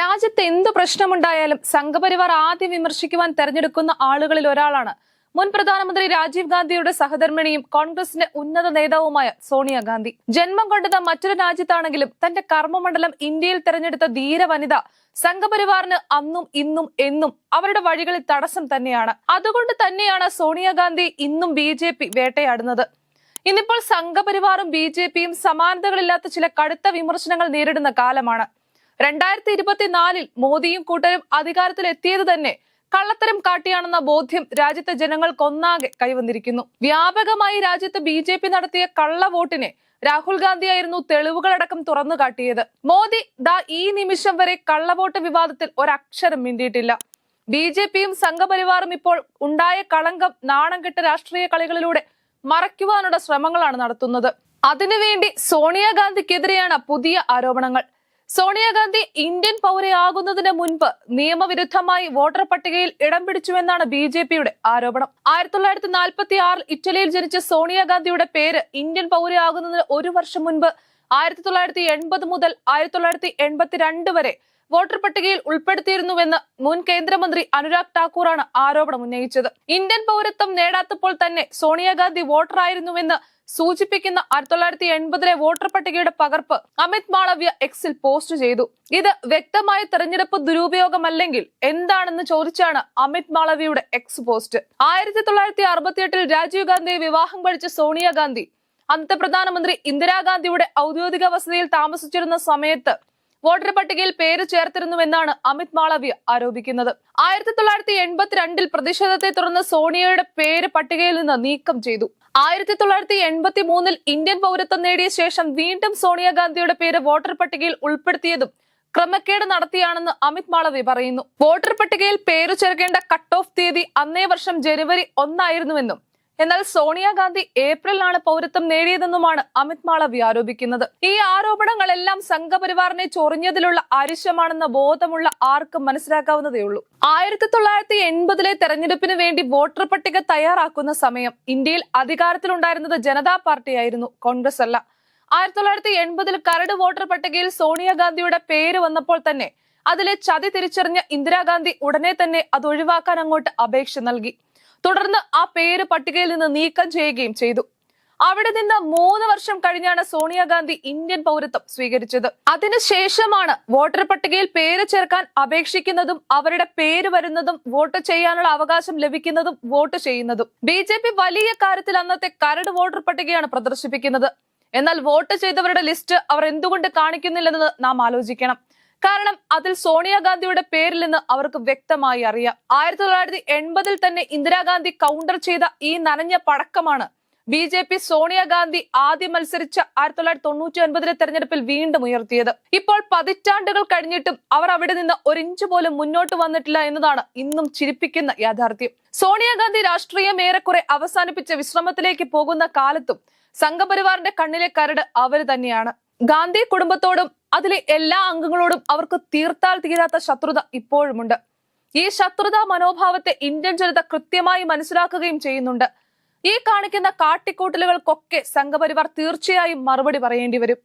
രാജ്യത്ത് എന്ത് പ്രശ്നമുണ്ടായാലും സംഘപരിവാർ ആദ്യം വിമർശിക്കുവാൻ തെരഞ്ഞെടുക്കുന്ന ആളുകളിൽ ഒരാളാണ്. മുൻ പ്രധാനമന്ത്രി രാജീവ് ഗാന്ധിയുടെ സഹധർമ്മിണിയും കോൺഗ്രസിന്റെ ഉന്നത നേതാവുമായ സോണിയാഗാന്ധി ജന്മം കൊണ്ടത് മറ്റൊരു രാജ്യത്താണെങ്കിലും തന്റെ കർമ്മമണ്ഡലം ഇന്ത്യയിൽ തെരഞ്ഞെടുത്ത ധീര വനിത സംഘപരിവാറിന് അന്നും ഇന്നും എന്നും അവരുടെ വഴികളിൽ തടസ്സം തന്നെയാണ്. അതുകൊണ്ട് തന്നെയാണ് സോണിയാഗാന്ധി ഇന്നും ബി ജെ പി വേട്ടയാടുന്നത്. ഇന്നിപ്പോൾ സംഘപരിവാറും ബി ജെ പിയും സമാനതകളില്ലാത്ത ചില കടുത്ത വിമർശനങ്ങൾ നേരിടുന്ന കാലമാണ്. രണ്ടായിരത്തി ഇരുപത്തിനാലിൽ മോദിയും കൂട്ടരും അധികാരത്തിൽ എത്തിയത് തന്നെ കള്ളത്തരം കാട്ടിയാണെന്ന ബോധ്യം രാജ്യത്തെ ജനങ്ങൾക്കൊന്നാകെ കൈവന്നിരിക്കുന്നു. വ്യാപകമായി രാജ്യത്ത് ബി ജെ പി നടത്തിയ കള്ള വോട്ടിനെ രാഹുൽ ഗാന്ധിയായിരുന്നു തെളിവുകളടക്കം തുറന്നു കാട്ടിയത്. മോദി ദാ ഈ നിമിഷം വരെ കള്ളവോട്ട് വിവാദത്തിൽ ഒരക്ഷരം മിണ്ടിയിട്ടില്ല. ബി ജെ പിയും സംഘപരിവാറും ഇപ്പോൾ ഉണ്ടായ കളങ്കം നാണം കെട്ട രാഷ്ട്രീയ കളികളിലൂടെ മറയ്ക്കുവാനുള്ള ശ്രമങ്ങളാണ് നടത്തുന്നത്. അതിനുവേണ്ടി സോണിയാഗാന്ധിക്കെതിരെയാണ് പുതിയ ആരോപണങ്ങൾ. സോണിയാഗാന്ധി ഇന്ത്യൻ പൗരയാകുന്നതിന് മുൻപ് നിയമവിരുദ്ധമായി വോട്ടർ പട്ടികയിൽ ഇടം പിടിച്ചുവെന്നാണ് ബി ജെ പിയുടെ ആരോപണം. ആയിരത്തി തൊള്ളായിരത്തി നാൽപ്പത്തി ആറിൽ ഇറ്റലിയിൽ ജനിച്ച സോണിയാഗാന്ധിയുടെ പേര് ഇന്ത്യൻ പൗരയാകുന്നതിന് ഒരു വർഷം മുൻപ് ആയിരത്തി തൊള്ളായിരത്തി എൺപത് മുതൽ ആയിരത്തി തൊള്ളായിരത്തി എൺപത്തിരണ്ട് വരെ വോട്ടർ പട്ടികയിൽ ഉൾപ്പെടുത്തിയിരുന്നുവെന്ന് മുൻ കേന്ദ്രമന്ത്രി അനുരാഗ് ഠാക്കൂറാണ് ആരോപണം ഉന്നയിച്ചത്. ഇന്ത്യൻ പൗരത്വം നേടാത്തപ്പോൾ തന്നെ സോണിയാഗാന്ധി വോട്ടറായിരുന്നുവെന്ന് സൂചിപ്പിക്കുന്ന ആയിരത്തി തൊള്ളായിരത്തി എൺപതിലെ വോട്ടർ പട്ടികയുടെ പകർപ്പ് അമിത് മാളവ്യ എക്സിൽ പോസ്റ്റ് ചെയ്തു. ഇത് വ്യക്തമായ തെരഞ്ഞെടുപ്പ് ദുരുപയോഗമല്ലെങ്കിൽ എന്താണെന്ന് ചോദിച്ചാണ് അമിത് മാളവ്യയുടെ എക്സ് പോസ്റ്റ്. ആയിരത്തി തൊള്ളായിരത്തി അറുപത്തിയെട്ടിൽ രാജീവ് ഗാന്ധിയെ വിവാഹം കഴിച്ച സോണിയാഗാന്ധി അന്നത്തെ പ്രധാനമന്ത്രി ഇന്ദിരാഗാന്ധിയുടെ ഔദ്യോഗിക വസതിയിൽ താമസിച്ചിരുന്ന സമയത്ത് വോട്ടർ പട്ടികയിൽ പേര് ചേർത്തിരുന്നുവെന്നാണ് അമിത് മാളവ്യ ആരോപിക്കുന്നത്. ആയിരത്തി തൊള്ളായിരത്തി എൺപത്തിരണ്ടിൽ പ്രതിഷേധത്തെ തുടർന്ന് സോണിയയുടെ പേര് പട്ടികയിൽ നിന്ന് നീക്കം ചെയ്തു. ആയിരത്തി തൊള്ളായിരത്തി എൺപത്തി മൂന്നിൽ ഇന്ത്യൻ പൗരത്വം നേടിയ ശേഷം വീണ്ടും സോണിയാഗാന്ധിയുടെ പേര് വോട്ടർ പട്ടികയിൽ ഉൾപ്പെടുത്തിയതും ക്രമക്കേട് നടത്തിയാണെന്ന് അമിത് മാളവി പറയുന്നു. വോട്ടർ പട്ടികയിൽ പേരു ചേർക്കേണ്ട കട്ട് ഓഫ് തീയതി അന്നേ വർഷം ജനുവരി ഒന്നായിരുന്നുവെന്നും എന്നാൽ സോണിയാഗാന്ധി ഏപ്രിലാണ് പൗരത്വം നേടിയതെന്നുമാണ് അമിത് മാളവി ആരോപിക്കുന്നത്. ഈ ആരോപണങ്ങളെല്ലാം സംഘപരിവാറിനെ ചൊറിഞ്ഞതിലുള്ള ആരിശ്യമാണെന്ന ബോധമുള്ള ആർക്കും മനസ്സിലാക്കാവുന്നതേയുള്ളൂ ആയിരത്തി തൊള്ളായിരത്തി എൺപതിലെ തെരഞ്ഞെടുപ്പിന് വേണ്ടി വോട്ടർ പട്ടിക തയ്യാറാക്കുന്ന സമയം ഇന്ത്യയിൽ അധികാരത്തിലുണ്ടായിരുന്നത് ജനതാ പാർട്ടിയായിരുന്നു കോൺഗ്രസ് അല്ല. ആയിരത്തി തൊള്ളായിരത്തി എൺപതിൽ കരട് വോട്ടർ പട്ടികയിൽ സോണിയാഗാന്ധിയുടെ പേര് വന്നപ്പോൾ തന്നെ അതിലെ ചതി തിരിച്ചറിഞ്ഞ ഇന്ദിരാഗാന്ധി ഉടനെ തന്നെ അത് ഒഴിവാക്കാൻ അങ്ങോട്ട് അപേക്ഷ നൽകി. തുടർന്ന് ആ പേര് പട്ടികയിൽ നിന്ന് നീക്കം ചെയ്യുകയും ചെയ്തു. അവിടെ നിന്ന് മൂന്ന് വർഷം കഴിഞ്ഞാണ് സോണിയാഗാന്ധി ഇന്ത്യൻ പൗരത്വം സ്വീകരിച്ചത്. അതിനുശേഷമാണ് വോട്ടർ പട്ടികയിൽ പേര് ചേർക്കാൻ അപേക്ഷിക്കുന്നതും അവരുടെ പേര് വരുന്നതും വോട്ട് ചെയ്യാനുള്ള അവകാശം ലഭിക്കുന്നതും വോട്ട് ചെയ്യുന്നതും. ബി വലിയ കാര്യത്തിൽ അന്നത്തെ കരട് വോട്ടർ പട്ടികയാണ് പ്രദർശിപ്പിക്കുന്നത്. എന്നാൽ വോട്ട് ചെയ്തവരുടെ ലിസ്റ്റ് അവർ എന്തുകൊണ്ട് കാണിക്കുന്നില്ലെന്ന് നാം ആലോചിക്കണം. കാരണം അതിൽ സോണിയാഗാന്ധിയുടെ പേരിൽ നിന്ന് അവർക്ക് വ്യക്തമായി അറിയാം. ആയിരത്തി തൊള്ളായിരത്തി എൺപതിൽ തന്നെ ഇന്ദിരാഗാന്ധി കൗണ്ടർ ചെയ്ത ഈ നനഞ്ഞ പടക്കമാണ് ബി ജെ പി സോണിയാഗാന്ധി ആദ്യം മത്സരിച്ച ആയിരത്തി തൊള്ളായിരത്തി തൊണ്ണൂറ്റി ഒൻപതിലെ തെരഞ്ഞെടുപ്പിൽ വീണ്ടും ഉയർത്തിയത്. ഇപ്പോൾ പതിറ്റാണ്ടുകൾ കഴിഞ്ഞിട്ടും അവർ അവിടെ നിന്ന് ഒരിഞ്ച് പോലും മുന്നോട്ട് വന്നിട്ടില്ല എന്നതാണ് ഇന്നും ചിരിപ്പിക്കുന്ന യാഥാർത്ഥ്യം. സോണിയാഗാന്ധി രാഷ്ട്രീയം ഏറെക്കുറെ അവസാനിപ്പിച്ച വിശ്രമത്തിലേക്ക് പോകുന്ന കാലത്തും സംഘപരിവാറിന്റെ കണ്ണിലെ കരട് അവർ തന്നെയാണ്. ഗാന്ധി കുടുംബത്തോടും അതിലെ എല്ലാ അംഗങ്ങളോടും അവർക്ക് തീർത്താൽ തീരാത്ത ശത്രുത ഇപ്പോഴുമുണ്ട്. ഈ ശത്രുതാ മനോഭാവത്തെ ഇന്ത്യൻ ജനത കൃത്യമായി മനസ്സിലാക്കുകയും ചെയ്യുന്നുണ്ട്. ഈ കാണിക്കുന്ന കാട്ടിക്കൂട്ടലുകൾക്കൊക്കെ സംഘപരിവാർ തീർച്ചയായും മറുപടി പറയേണ്ടി വരും.